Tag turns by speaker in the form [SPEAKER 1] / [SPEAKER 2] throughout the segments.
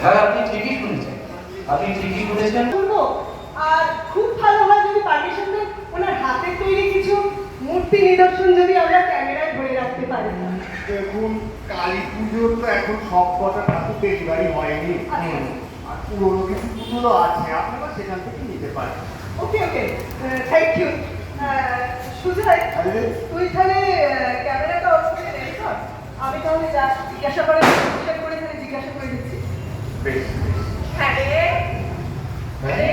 [SPEAKER 1] হ্যাঁ আপনি ঠিকই শুনেছেন। আপনি ঠিকই শুনেছেন।
[SPEAKER 2] আর খুব ভালো হয় যদি পার্টিশনদের ওনার হাতের তৈরি কিছু মূর্তি নিদর্শন যদি আমরা ক্যামেরায় ধরে রাখতে পারি।
[SPEAKER 3] দেখুন কালী পুজোর তো এখন সব কটা ঠাকুর ডেলিভারি হয়নি।
[SPEAKER 2] আচ্ছা।
[SPEAKER 3] আর পুরোনো কিছু পুজোরও আছে আপনারা সেখান থেকে নিতে পারেন।
[SPEAKER 2] Okay okay. Thank you Sujoy. তুই তাহলে ক্যামেরাটা অফ কর আমি তাহলে যা জিজ্ঞাসা করে জিজ্ঞাসা করে দিচ্ছি।
[SPEAKER 3] বেশ
[SPEAKER 2] হ্যাঁ রে।
[SPEAKER 1] হ্যাঁ?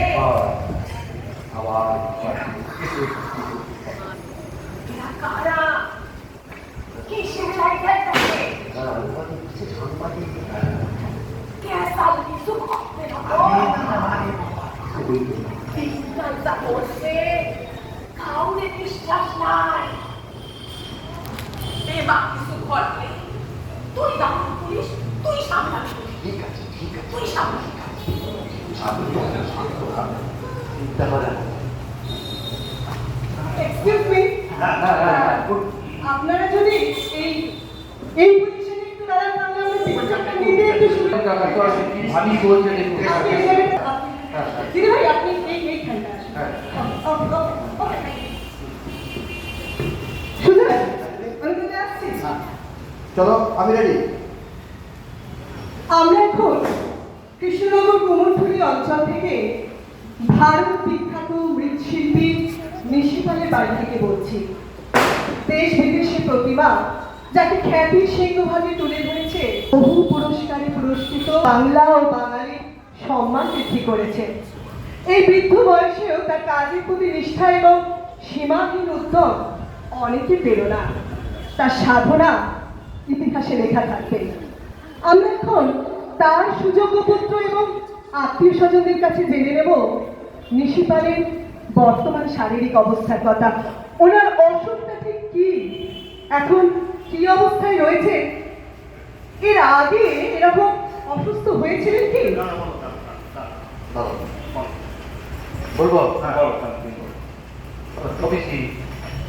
[SPEAKER 2] তুই সামলাবি
[SPEAKER 3] ঠিক আছে ঠিক আছে।
[SPEAKER 2] তুই সামলাবি আপনারা যদি এই এই পজিশনে বলছেন দিদি ভাই আপনি
[SPEAKER 3] চলো আমি রেডি।
[SPEAKER 2] আমরা এখন কৃষ্ণনগর কুমোরটুলি অঞ্চল থেকে ভারত বিখ্যাত মৃৎশিল্পী নিশিপালের বাড়ি থেকে বলছি। দেশ বিদেশে প্রতিভা যাকে খ্যাতির সিংহভাগে তুলে ধরেছে, বহু পুরস্কারে পুরস্কৃত বাংলা ও বাঙালি সম্মান বৃদ্ধি করেছে। এই বৃদ্ধ বয়সেও তার কাজের প্রতি নিষ্ঠা এবং সীমাহীন উদ্যম অনেকের প্রেরণা। তার সাধনা ইতিহাসে লেখা থাকবে। আমরা এখন তার সুযোগ্য পুত্র এবং আত্মীয় স্বজনদের কাছে জেনে নেব নিশিপালের বর্তমান শারীরিক অবস্থার কথা। ওনার অসুখটা ঠিক কি? এখন কি অবস্থায় রয়েছে? এর আগে এরকম অসুস্থ হয়েছিলেন কি?
[SPEAKER 1] বলব?
[SPEAKER 3] হ্যাঁ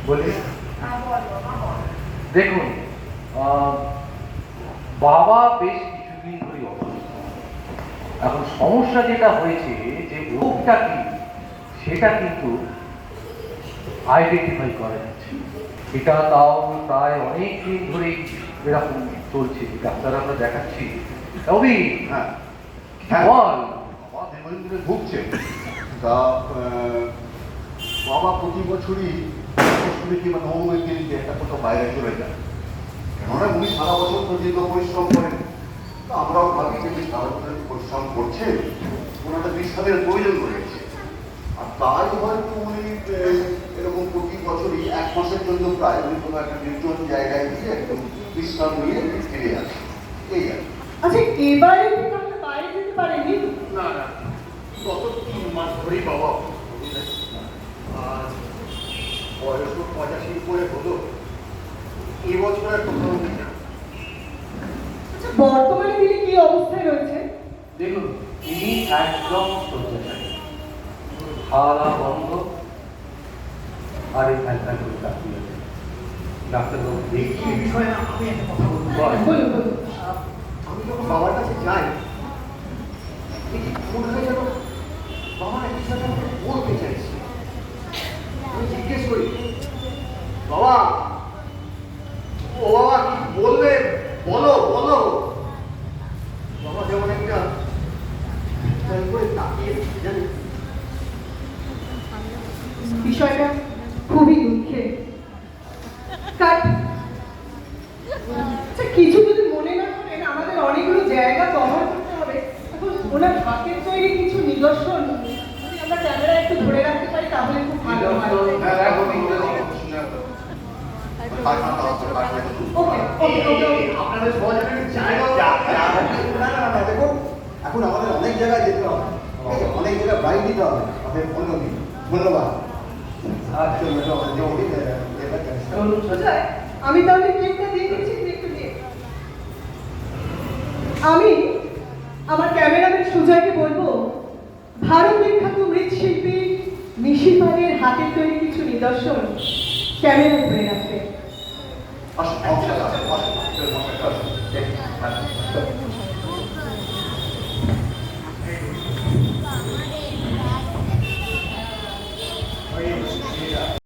[SPEAKER 1] বলি দেখুন বাবা বেশ কিছুদিন ধরে অসুস্থ। এখন সমস্যা যেটা হয়েছে যে রোগটা কি সেটা কিন্তু আইডেন্টিফাই করা যাচ্ছে। এটা তাও প্রায় অনেক দিন ধরেই এরকম চলছে ডাক্তার আমরা দেখাচ্ছি। রবি
[SPEAKER 3] হ্যাঁ।
[SPEAKER 1] বল?
[SPEAKER 3] বাবা দীর্ঘদিন ধরে ভুগছে। তা বাবা প্রতি বছরই হসপিটালে কিংবা একটা কোথাও বাইরে চলে যায়। কেননা উনি সারা বছর তো দীর্ঘ পরিশ্রম করেন। তো আমরাও ভাবি যে সারা বছর পরিশ্রম করছে একটা বিশ্রামের প্রয়োজন রয়েছে। আর তাই হয়তো উনি এরকম প্রতি বছরই এক মাসের জন্য প্রায় উনি কোনো একটা নির্জন জায়গায় গিয়ে একদম বিশ্রাম নিয়ে ফিরে আসে এই আর
[SPEAKER 2] আচ্ছা এবারে বাইরে যেতে পারেননি
[SPEAKER 3] না না গত তিন মাস ধরেই বাবা আর বয়স তো পঁচাশি করে হলো। এবছর আর কোথাও
[SPEAKER 2] আচ্ছা বর্তমানে তিনি কি অবস্থায় রয়েছে
[SPEAKER 1] দেখুন তিনি একদম শয্যাশায়ী খাওয়া বন্ধ আর এই ফ্যালটা করে তাকিয়ে আছে ডাক্তারবাবু
[SPEAKER 3] এই বিষয়ে আমি একটা কথা বলব আমি যখন বাবার কাছে যাই দেখি মনে হয় যেন বাবা না কিছু একটা আমাকে বলতে চাইছে আমি জিজ্ঞেস করি বাবা ও বাবা কি বলবে বলো বলো বাবা যেমন একটা তাই করে তাকিয়ে জানি
[SPEAKER 2] বিষয়টা খুবই কাট আচ্ছা কিছু যদি মনে না করেন আমাদের অনেকগুলো জায়গা কভার করতে হবে। এখন ওনার হাতের তৈরি কিছু নিদর্শন যদি আমরা ক্যামেরা একটু ধরে রাখতে পারি তাহলে খুব ভালো
[SPEAKER 4] এখন আমাদের অনেক জায়গায় যেতে হবে। অনেক জায়গায় বাইক দিতে হবে। অন্যদিন ধন্যবাদ।
[SPEAKER 2] আমি তাহলে ক্লিপটা দিয়ে দিচ্ছি আমি আমার ক্যামেরাম্যান সুজয়কে বলব, ভারত বিখ্যাত মৃৎশিল্পী নিশিপালের হাতের তৈরি কিছু নিদর্শন ক্যামেরা ধরে রাখতে।